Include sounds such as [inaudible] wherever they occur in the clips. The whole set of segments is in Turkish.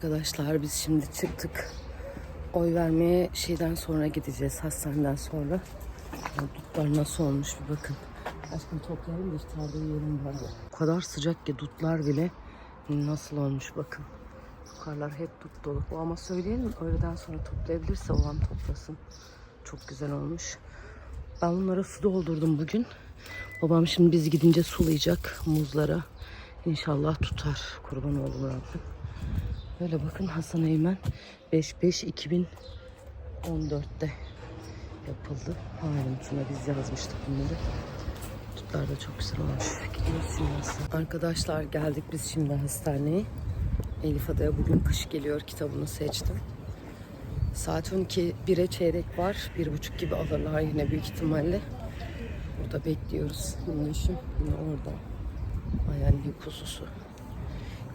Arkadaşlar biz şimdi çıktık. Oy vermeye şeyden sonra gideceğiz. Hastaneden sonra. Dutlar nasıl olmuş bir bakın. Aşkım toplayalım da iftarda yiyelim bari. O kadar sıcak ki dutlar bile nasıl olmuş bakın. Yukarılar hep dut dolu. O ama söyleyelim öğleden sonra toplayabilirse o an toplasın. Çok güzel olmuş. Ben bunlara su doldurdum bugün. Babam şimdi biz gidince sulayacak muzlara. İnşallah tutar. Kurban oldum Rabbim. Böyle bakın Hasan Eymen 5-5-2014'te yapıldı. Halim biz yazmıştık bunları. Tutlar da çok güzel olmuş. Aslında. Arkadaşlar geldik biz şimdi hastaneye. Elif Ada'ya bugün kış geliyor kitabını seçtim. Saat 12 1'e çeyrek var. Bir buçuk gibi alırlar yine büyük ihtimalle. Burada bekliyoruz. Minnoşum yine orada. Ayağın uykususu.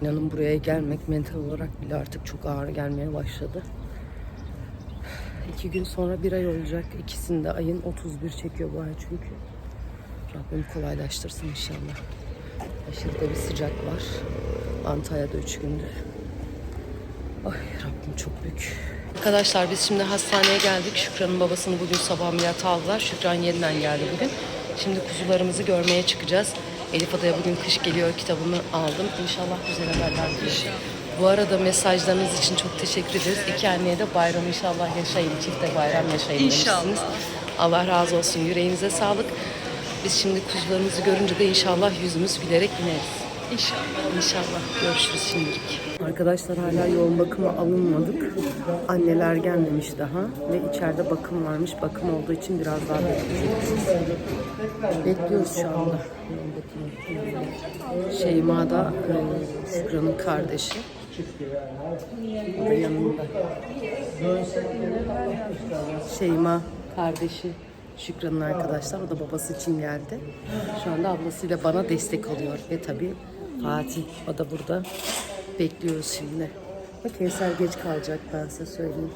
İnanın buraya gelmek mental olarak bile artık çok ağır gelmeye başladı. İki gün sonra bir ay olacak. İkisinde ayın 31 çekiyor bu ay çünkü. Rabbim kolaylaştırsın inşallah. Aşırı bir sıcak var. Antalya'da üç gündür. Ay Rabbim çok büyük. Arkadaşlar biz şimdi hastaneye geldik. Şükran'ın babasını bugün sabah ameliyata aldılar. Şükran yeniden geldi bugün. Şimdi kuzularımızı görmeye çıkacağız. Elif Ada'ya bugün kış geliyor kitabını aldım. İnşallah güzel haberler gelir. Bu arada mesajlarınız için çok teşekkür ederiz. İki anneye de bayram inşallah yaşayın. Çifte bayram yaşayın İnşallah. demişsiniz. Allah razı olsun. Yüreğinize sağlık. Biz şimdi kuzularımızı görünce de inşallah yüzümüz gülerek ineriz. İnşallah. İnşallah görüşürüz şimdilik. Arkadaşlar hala yoğun bakıma alınmadık. Anneler gelmemiş daha ve içeride bakım varmış. Bakım olduğu için biraz daha bekleyeceğiz. Bekliyoruz şu anda. Şeyma da e, Şükran'ın kardeşi. O da yanında. Şeyma kardeşi Şükran'ın arkadaşlar. O da babası için geldi. Şu anda ablasıyla bana destek oluyor. Ve tabii Fatih o da burada. Bekliyoruz şimdi. Ve Kevser geç kalacak ben size söyleyeyim.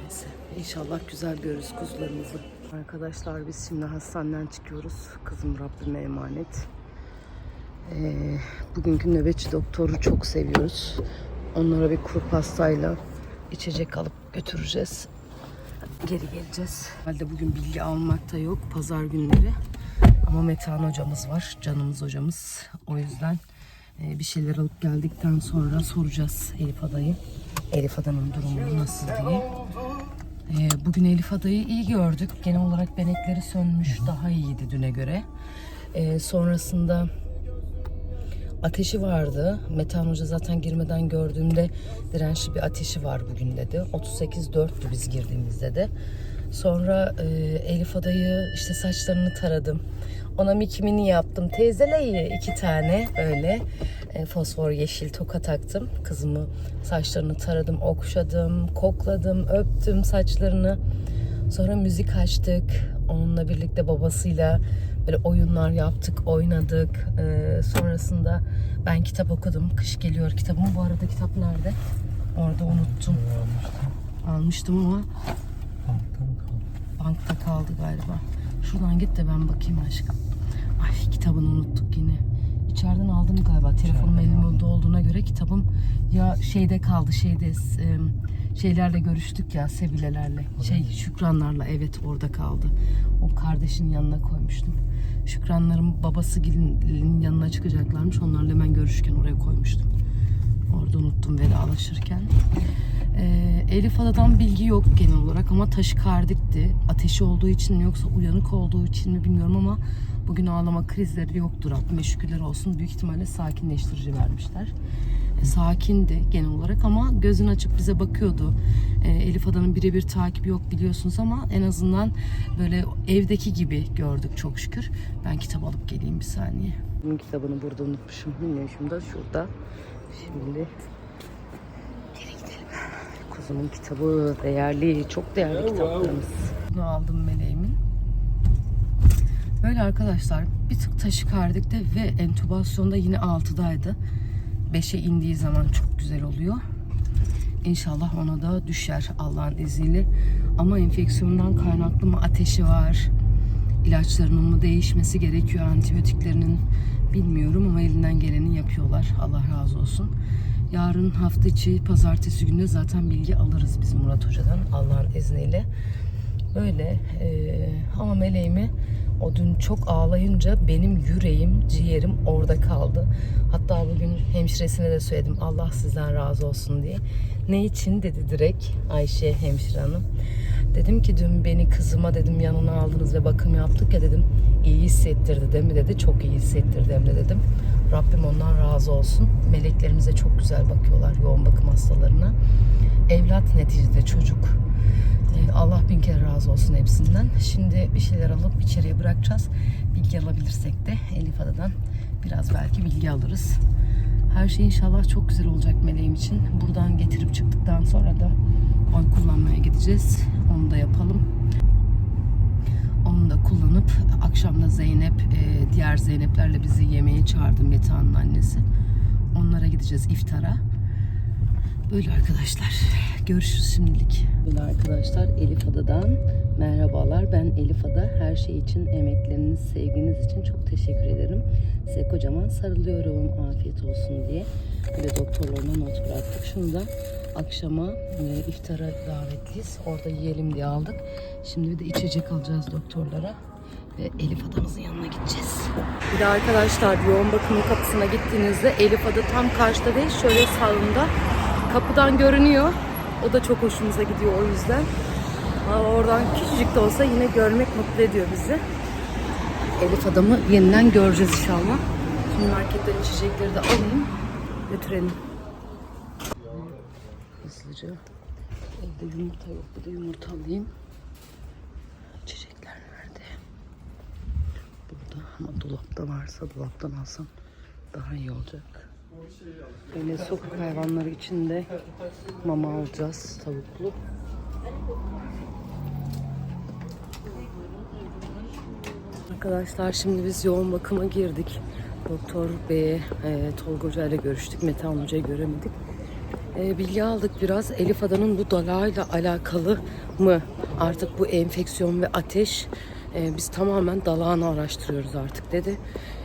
Neyse inşallah güzel görürüz kuzularımızı. Arkadaşlar biz şimdi hastaneden çıkıyoruz. Kızım Rabbime emanet. Ee, bugünkü nöbetçi doktoru çok seviyoruz. Onlara bir kuru pastayla içecek alıp götüreceğiz. Geri geleceğiz. Halde bugün bilgi almak da yok pazar günleri. Ama Metehan hocamız var. Canımız hocamız. O yüzden e, bir şeyler alıp geldikten sonra soracağız Elif Ada'yı. Elif Ada'nın durumu nasıl diye. E, bugün Elif Ada'yı iyi gördük. Genel olarak benekleri sönmüş. Daha iyiydi düne göre. E, sonrasında ateşi vardı. Metehan Hoca zaten girmeden gördüğümde dirençli bir ateşi var bugün dedi. 38.4'tü biz girdiğimizde de. Sonra e, Elif Ada'yı işte saçlarını taradım. Ona mikimini yaptım. Teyzeleyi iki tane böyle e, fosfor yeşil toka taktım. Kızımı saçlarını taradım, okşadım, kokladım, öptüm saçlarını. Sonra müzik açtık. Onunla birlikte babasıyla böyle oyunlar yaptık, oynadık. Ee, sonrasında ben kitap okudum. Kış geliyor kitabım. Bu arada kitap nerede? Orada unuttum. Almıştım ama bankta kaldı galiba. Şuradan git de ben bakayım aşkım. Ay kitabını unuttuk yine. İçeriden aldım galiba. Telefonum elimde olduğuna göre kitabım ya şeyde kaldı şeyde şeylerle görüştük ya Sevilelerle. Şey Şükranlarla evet orada kaldı. O kardeşin yanına koymuştum. Şükranların babası gelin yanına çıkacaklarmış. Onlarla hemen görüşürken oraya koymuştum. Orada unuttum vedalaşırken. Ee, Elif Ada'dan bilgi yok genel olarak ama taşikardikti. Ateşi olduğu için mi yoksa uyanık olduğu için mi bilmiyorum ama bugün ağlama krizleri yoktur. Rabbime şükürler olsun. Büyük ihtimalle sakinleştirici vermişler. E, sakindi genel olarak ama gözünü açıp bize bakıyordu. E, Elif Ada'nın birebir takibi yok biliyorsunuz ama en azından böyle evdeki gibi gördük çok şükür. Ben kitap alıp geleyim bir saniye. Bunun kitabını burada unutmuşum. Bilmiyorum da şurada. Şimdi geri gidelim. Kuzumun kitabı değerli, çok değerli kitaplarımız. Bunu aldım meleğimin. Böyle arkadaşlar bir tık taşikardikte ve entübasyonda yine 6'daydı. 5'e indiği zaman çok güzel oluyor. İnşallah ona da düşer Allah'ın izniyle. Ama enfeksiyondan kaynaklı mı ateşi var? İlaçlarının mı değişmesi gerekiyor antibiyotiklerinin bilmiyorum ama elinden geleni yapıyorlar. Allah razı olsun. Yarın hafta içi pazartesi günü zaten bilgi alırız biz Murat Hoca'dan Allah'ın izniyle. Böyle eee, ama meleğimi o dün çok ağlayınca benim yüreğim, ciğerim orada kaldı. Hatta bugün hemşiresine de söyledim Allah sizden razı olsun diye. Ne için dedi direkt Ayşe hemşire hanım. Dedim ki dün beni kızıma dedim yanına aldınız ve bakım yaptık ya dedim iyi hissettirdi değil mi dedi. Çok iyi hissettirdi hem de dedim. Rabbim ondan razı olsun. Meleklerimize çok güzel bakıyorlar yoğun bakım hastalarına. Evlat neticede çocuk. Ee, Allah bin kere razı olsun hepsinden. Şimdi bir şeyler alıp içeriye bırakacağız. Bilgi alabilirsek de Elif Adadan biraz belki bilgi alırız. Her şey inşallah çok güzel olacak meleğim için. Buradan getirip çıktıktan sonra da oy kullanmaya gideceğiz. Onu da yapalım. Onu da kullanıp akşam da Zeynep, e, diğer Zeyneplerle bizi yemeğe çağırdı Meta'nın annesi. Onlara gideceğiz iftara. Böyle arkadaşlar. Görüşürüz şimdilik. Böyle arkadaşlar Elif Ada'dan merhabalar. Ben Elif Ada. Her şey için, emekleriniz, sevginiz için çok teşekkür ederim. Size kocaman sarılıyorum. Afiyet olsun diye. Böyle doktorlarına not bıraktık. Şunu da akşama e, iftara davetliyiz. Orada yiyelim diye aldık. Şimdi bir de içecek alacağız doktorlara. Ve Elif Ada'mızın yanına gideceğiz. Bir de arkadaşlar yoğun bakımın kapısına gittiğinizde Elif Ada tam karşıda değil şöyle sağında kapıdan görünüyor. O da çok hoşumuza gidiyor o yüzden. Oradan küçücük de olsa yine görmek mutlu ediyor bizi. Elif adamı yeniden göreceğiz inşallah. Şimdi marketten içecekleri de alayım, götürelim. Hızlıca. Evde yumurta yok, bir de yumurta alayım. İçecekler nerede? Burada ama dolapta varsa dolaptan alsam daha iyi olacak. Böyle sokak hayvanları için de mama alacağız tavuklu. Arkadaşlar şimdi biz yoğun bakıma girdik. Doktor Bey'e, e, Tolga Hoca ile görüştük. Mete Hoca'yı göremedik. E, bilgi aldık biraz. Elif Adan'ın bu dalağıyla alakalı mı? Artık bu enfeksiyon ve ateş e, biz tamamen dalağını araştırıyoruz artık dedi.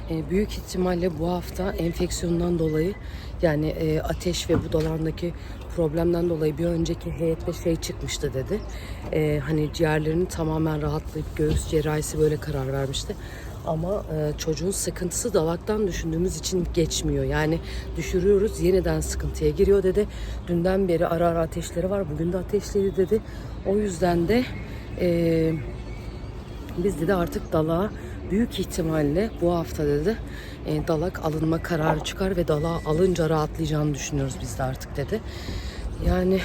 E, büyük ihtimalle bu hafta enfeksiyondan dolayı yani e, ateş ve bu dalağındaki problemden dolayı bir önceki heyette şey çıkmıştı dedi. E, hani ciğerlerinin tamamen rahatlayıp göğüs cerrahisi böyle karar vermişti. Ama e, çocuğun sıkıntısı dalaktan düşündüğümüz için geçmiyor. Yani düşürüyoruz yeniden sıkıntıya giriyor dedi. Dünden beri ara ara ateşleri var. Bugün de ateşliydi dedi. O yüzden de e, biz dedi artık dalağa büyük ihtimalle bu hafta dedi e, dalak alınma kararı çıkar ve dalağı alınca rahatlayacağını düşünüyoruz biz de artık dedi. Yani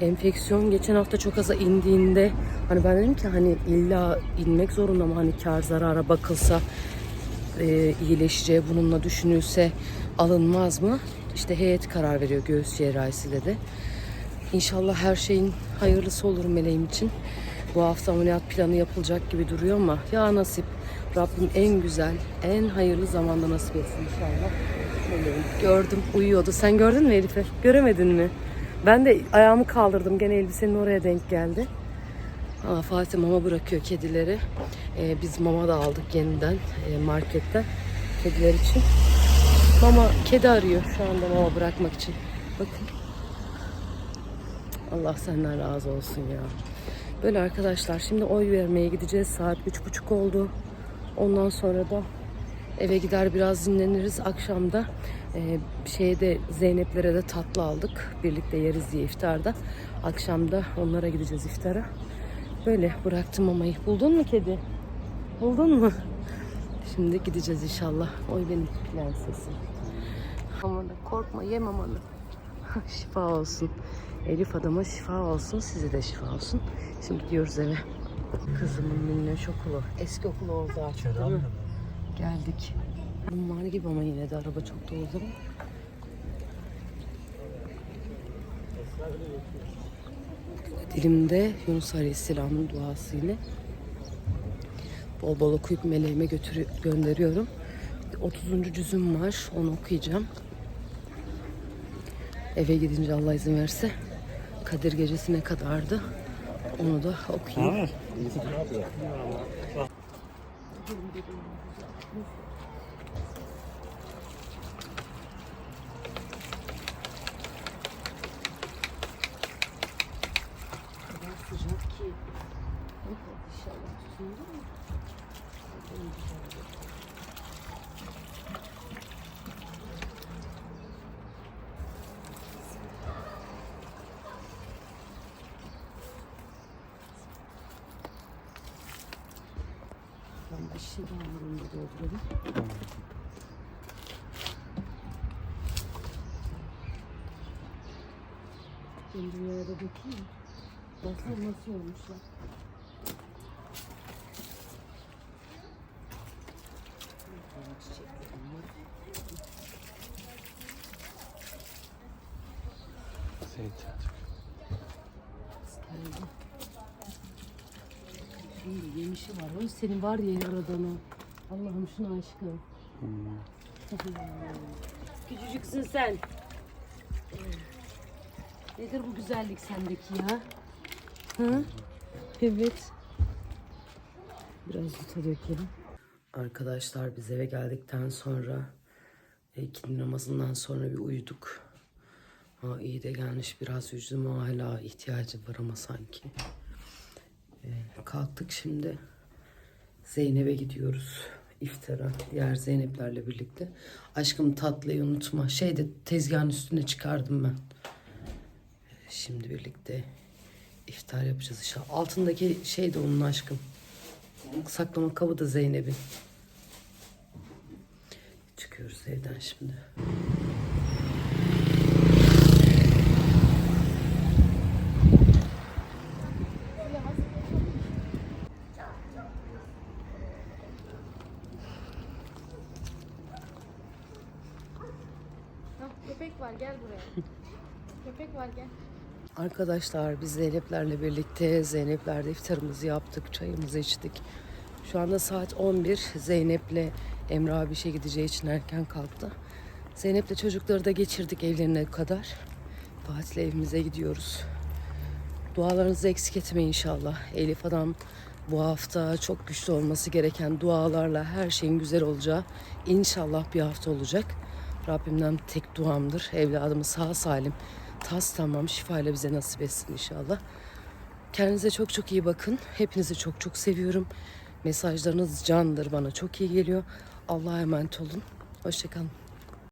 enfeksiyon geçen hafta çok aza indiğinde hani ben dedim ki hani illa inmek zorunda mı hani kar zarara bakılsa e, iyileşeceği bununla düşünülse alınmaz mı? İşte heyet karar veriyor göğüs cerrahisi dedi. İnşallah her şeyin hayırlısı olur meleğim için. Bu hafta ameliyat planı yapılacak gibi duruyor ama ya nasip Rabbim en güzel, en hayırlı zamanda nasip etsin inşallah. Gördüm uyuyordu. Sen gördün mü Elif'i? Göremedin mi? Ben de ayağımı kaldırdım. Gene elbisenin oraya denk geldi. Aa, Fatih mama bırakıyor kedileri. Ee, biz mama da aldık yeniden e, marketten kediler için. Mama kedi arıyor şu anda mama bırakmak için. Bakın. Allah senden razı olsun ya. Böyle arkadaşlar şimdi oy vermeye gideceğiz. Saat üç buçuk oldu. Ondan sonra da eve gider biraz dinleniriz. Akşamda e, şeyde Zeyneplere de tatlı aldık. Birlikte yeriz diye iftarda. Akşamda onlara gideceğiz iftara. Böyle bıraktım mamayı. Buldun mu kedi? Buldun mu? Şimdi gideceğiz inşallah. Oy benim prensesim. Mamanı korkma ye mamanı. [laughs] şifa olsun. Elif adama şifa olsun. Size de şifa olsun. Şimdi gidiyoruz eve. Kızımın minnoş okulu. Eski okulu oldu artık değil mi? Geldik. Bunlar gibi ama yine de araba çok dolu değil mi? Dilimde Yunus Aleyhisselam'ın duası ile bol bol okuyup meleğime götürü gönderiyorum. 30. cüzüm var. Onu okuyacağım. Eve gidince Allah izin verirse Kadir gecesine kadardı. Onu da okuyayım. Bir şey daha var onu da dolduralım. Ben dünyaya bakayım. Baksana nasıl olmuşlar. Çiçeklerim var. Geldi. Şimdi yemişi var. O senin var ya yaradan o. Allah'ım şuna aşkım. Küçücüksün sen. Nedir bu güzellik sendeki ya? Hı? Evet. Biraz yuta dökelim. Arkadaşlar biz eve geldikten sonra e, ikindi namazından sonra bir uyuduk. Ha, iyi de gelmiş biraz yüzüm hala ihtiyacı var ama sanki. E, kalktık şimdi. Zeynep'e gidiyoruz iftara. Diğer Zeynep'lerle birlikte. Aşkım tatlıyı unutma. Şeyde tezgahın üstüne çıkardım ben. Şimdi birlikte iftar yapacağız inşallah. Altındaki şey de onun aşkım. Saklama kabı da Zeynep'in. Çıkıyoruz evden şimdi. Köpek var gel buraya. köpek var gel. Arkadaşlar biz Zeynep'lerle birlikte Zeynep'lerde iftarımızı yaptık, çayımızı içtik. Şu anda saat 11. Zeynep'le Emre abi işe gideceği için erken kalktı. Zeynep'le çocukları da geçirdik evlerine kadar. Fatih'le evimize gidiyoruz. Dualarınızı eksik etmeyin inşallah. Elif adam bu hafta çok güçlü olması gereken dualarla her şeyin güzel olacağı inşallah bir hafta olacak. Rabbimden tek duamdır. Evladımı sağ salim, tas tamam şifayla bize nasip etsin inşallah. Kendinize çok çok iyi bakın. Hepinizi çok çok seviyorum. Mesajlarınız candır bana çok iyi geliyor. Allah'a emanet olun. Hoşçakalın.